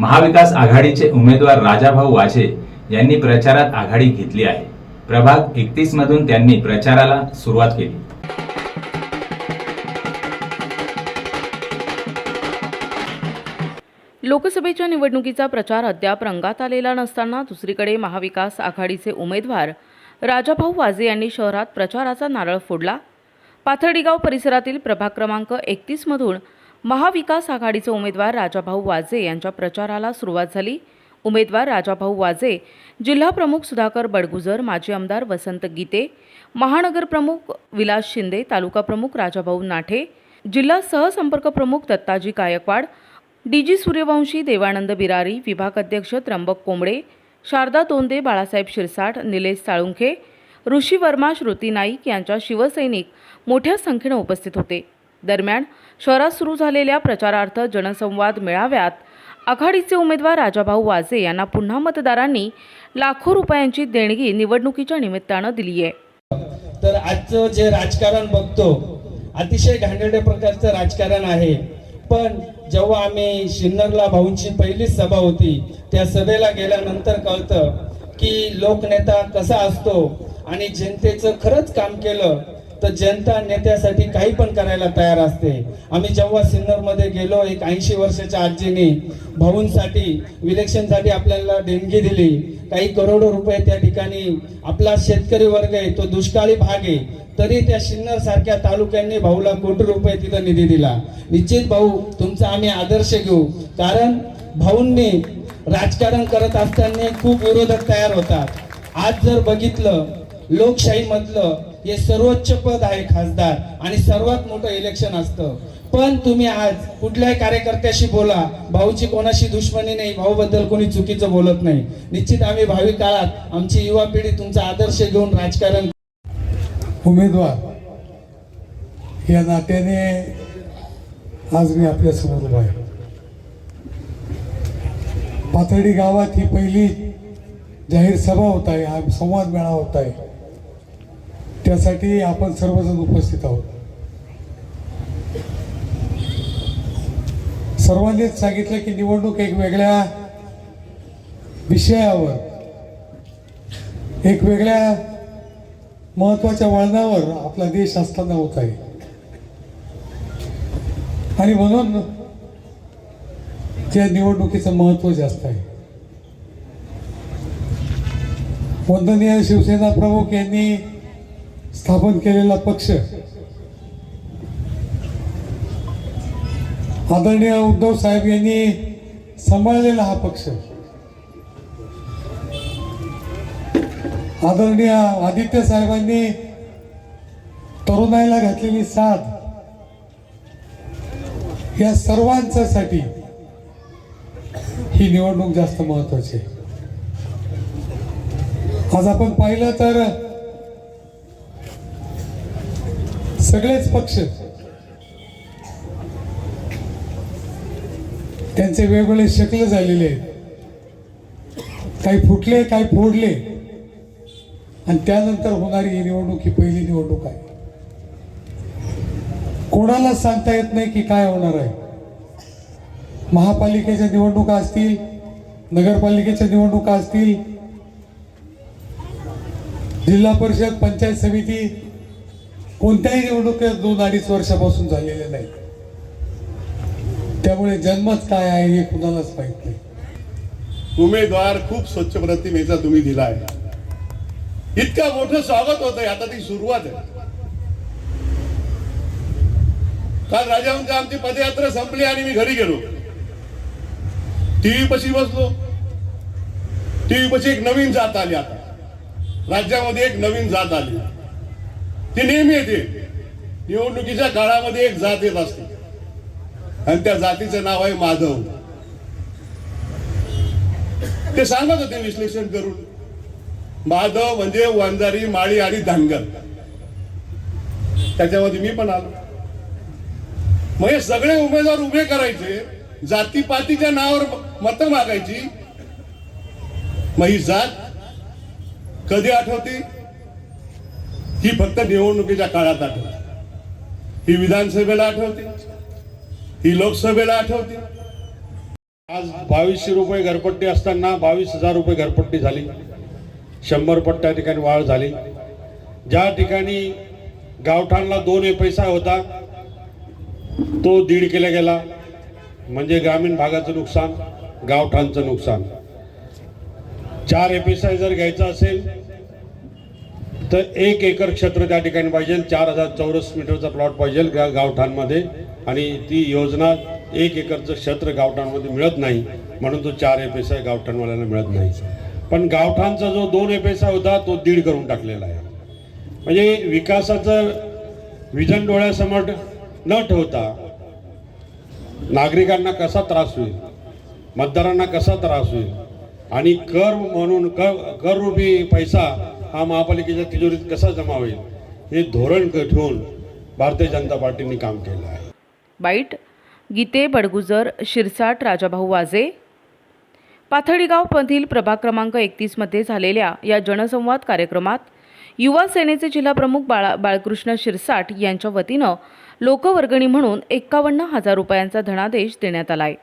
महाविकास आघाडीचे उमेदवार राजाभाऊ वाझे यांनी प्रचारात आघाडी घेतली आहे. प्रभाग एकतीस मधून त्यांनी प्रचाराला सुरुवात केली. लोकसभेच्या निवडणुकीचा प्रचार अद्याप रंगात आलेला नसताना दुसरीकडे महाविकास आघाडीचे उमेदवार राजाभाऊ वाजे यांनी शहरात प्रचाराचा नारळ फोडला. पाथर्डीगाव परिसरातील प्रभाग क्रमांक एकतीसमधून महाविकास आघाडीचे उमेदवार राजाभाऊ वाजे यांच्या प्रचाराला सुरुवात झाली. उमेदवार राजाभाऊ वाजे जिल्हा प्रमुख सुधाकर बडगुजर माजी आमदार वसंत गीते महानगर प्रमुख विलास शिंदे तालुका प्रमुख राजाभाऊ नाठे जिल्हा सहसंपर्क प्रमुख दत्ताजी गायकवाड डीजी सूर्यवंशी देवानंद बिरारी विभाग अध्यक्ष त्र्यंबक कोंबडे शारदा तोंदे बाळासाहेब शिरसाट निलेश साळुंखे ऋषी वर्मा श्रुती नाईक यांच्या शिवसैनिक मोठ्या संख्येनं उपस्थित होते. दरम्यान शहरात सुरू झालेल्या प्रचारार्थ जनसंवाद मेळाव्यात आघाडीचे उमेदवार राजाभाऊ वाजे यांना पुन्हा मतदारांनी लाखो रुपयांची देणगी निवडणुकीच्या निमित्तानं दिली आहे. तर आजचं जे राजकारण बघतो अतिशय घाणेरड्या प्रकारचं राजकारण आहे. पण जेव्हा आम्ही शिन्नरला भाऊंची पहिलीच सभा होती त्या सभेला गेल्यानंतर कळतं की लोकनेता कसा असतो आणि जनतेचं खरंच काम केलं तर जनता नेत्यासाठी काही पण करायला तयार असते. आम्ही जेव्हा सिन्नरमध्ये गेलो एक ऐंशी वर्षाच्या आजीने भाऊंसाठी विलेक्शनसाठी आपल्याला देणगी दिली. काही करोडो रुपये त्या ठिकाणी आपला शेतकरी वर्ग आहे तो दुष्काळी भाग आहे. तरी त्या सिन्नर सारख्या तालुक्यांनी भाऊला कोटी रुपये तिथं निधी दिला. निश्चित भाऊ तुमचा आम्ही आदर्श घेऊ. कारण भाऊंनी राजकारण करत असताना खूप विरोधक तयार होतात. आज जर बघितलं लोकशाहीमधलं हे सर्वोच्च पद आहे खासदार आणि सर्वात मोठं इलेक्शन असतं. पण तुम्ही आज कुठल्याही कार्यकर्त्याशी बोला भाऊची कोणाशी दुश्मनी नाही भाऊ बद्दल कोणी चुकीचं बोलत नाही. निश्चित आम्ही भावी काळात आमची युवा पिढी तुमचा आदर्श घेऊन राजकारण उमेदवार. या नात्याने आज मी आपल्यासमोर उभा आहे. पाथर्डी गावात ही पहिली जाहीर सभा होत आहे हा संवाद मेळा होत आहे. त्यासाठी आपण सर्वजण उपस्थित आहोत. सर्वांनीच सांगितलं की निवडणूक एक वेगळ्या विषयावर एक वेगळ्या महत्त्वाच्या वळणावर आपला देश असताना होत आहे. आणि म्हणून त्या निवडणुकीचं महत्त्व जास्त आहे. वंदनीय शिवसेना प्रमुख यांनी स्थापन केलेला पक्ष. आदरणीय उद्धव साहेब यांनी सांभाळलेला हा पक्ष. आदरणीय आदित्य साहेबांनी तरुणाईला घातलेली साथ या सर्वांच्यासाठी ही निवडणूक जास्त महत्वाची आहे. आज आपण पाहिलं तर सगळेच पक्ष. त्यांचे वेगवेगळे शकल झालेले आहेत. काही फुटले काही फोडले. आणि त्यानंतर होणारी ही निवडणूक ही पहिली निवडणूक आहे. कोणाला सांगता येत नाही की काय होणार आहे. महापालिकेच्या निवडणुका असतील नगरपालिकेच्या निवडणुका असतील जिल्हा परिषद पंचायत समिती कोणत्याही निवडणुकीत दोन अडीच वर्षापासून झालेले नाही त्यामुळे जन्मच काय आहे हे कुणालाच माहीत नाही. उमेदवार खूप स्वच्छ प्रतिमेचा तुम्ही दिला आहे इतकं मोठं स्वागत होत आहे आता ती सुरुवात आहे. काल राजांची आमची पदयात्रा संपली आणि मी घरी गेलो. टीव्ही पशी बसलो. टीव्ही पशी एक नवीन जात आली आता. राज्यामध्ये एक नवीन जात आली. ती नेहमी येते. निवडणुकीच्या काळामध्ये एक जात येत असते. आणि त्या जातीचं नाव आहे माधव. ते सांगत होते विश्लेषण करून. माधव म्हणजे वंजारी माळी आणि धानगर. त्याच्यामध्ये मी पण आलो. मग हे सगळे उमेदवार उभे करायचे जातीपातीच्या नावावर मत मागायची. मग ही जात कधी आठवते? ही फक्त निवडणुकीच्या काळात आठवते. ही विधानसभेला आठवते. ही लोकसभेला आठवते. आज बावीसशे रुपये घरपट्टी असताना बावीस हजार रुपये घरपट्टी झाली. शंभर पट्ट्या ठिकाणी वाढ झाली. ज्या ठिकाणी गावठाणला दोन ए पैसा होता तो दीड केला गेला. म्हणजे ग्रामीण भागाचं नुकसान गावठाणचं नुकसान. चार ए पैसा जर घ्यायचा असेल तर एक एकर क्षेत्र त्या ठिकाणी पाहिजे चार हजार चौरस मीटरचा प्लॉट पाहिजे गा गावठाणमध्ये. आणि ती योजना एक एकरचं क्षेत्र गावठाणमध्ये मिळत नाही म्हणून तो चार ए पैसा गावठाणवाल्यांना मिळत नाही. पण गावठाणचा जो दोन ए पैसा होता तो दीड करून टाकलेला आहे. म्हणजे विकासाचं विजन डोळ्यासमोर न ठेवता नागरिकांना कसा त्रास होईल मतदारांना कसा त्रास होईल आणि कर म्हणून कर कररूपी पैसा हा महापालिकेच्या तिजोरीत कसा जमा होईल हे धोरण ठेवून भारतीय जनता पार्टीने काम केलं आहे. बाईट गीते बडगुजर शिरसाट राजाभाऊ वाजे. पाथडीगावमधील प्रभाग क्रमांक एकतीसमध्ये झालेल्या या जनसंवाद कार्यक्रमात युवा सेनेचे जिल्हाप्रमुख बाळा बाळकृष्ण शिरसाट यांच्या वतीनं लोकवर्गणी म्हणून एक्कावन्न हजार रुपयांचा धनादेश देण्यात आला आहे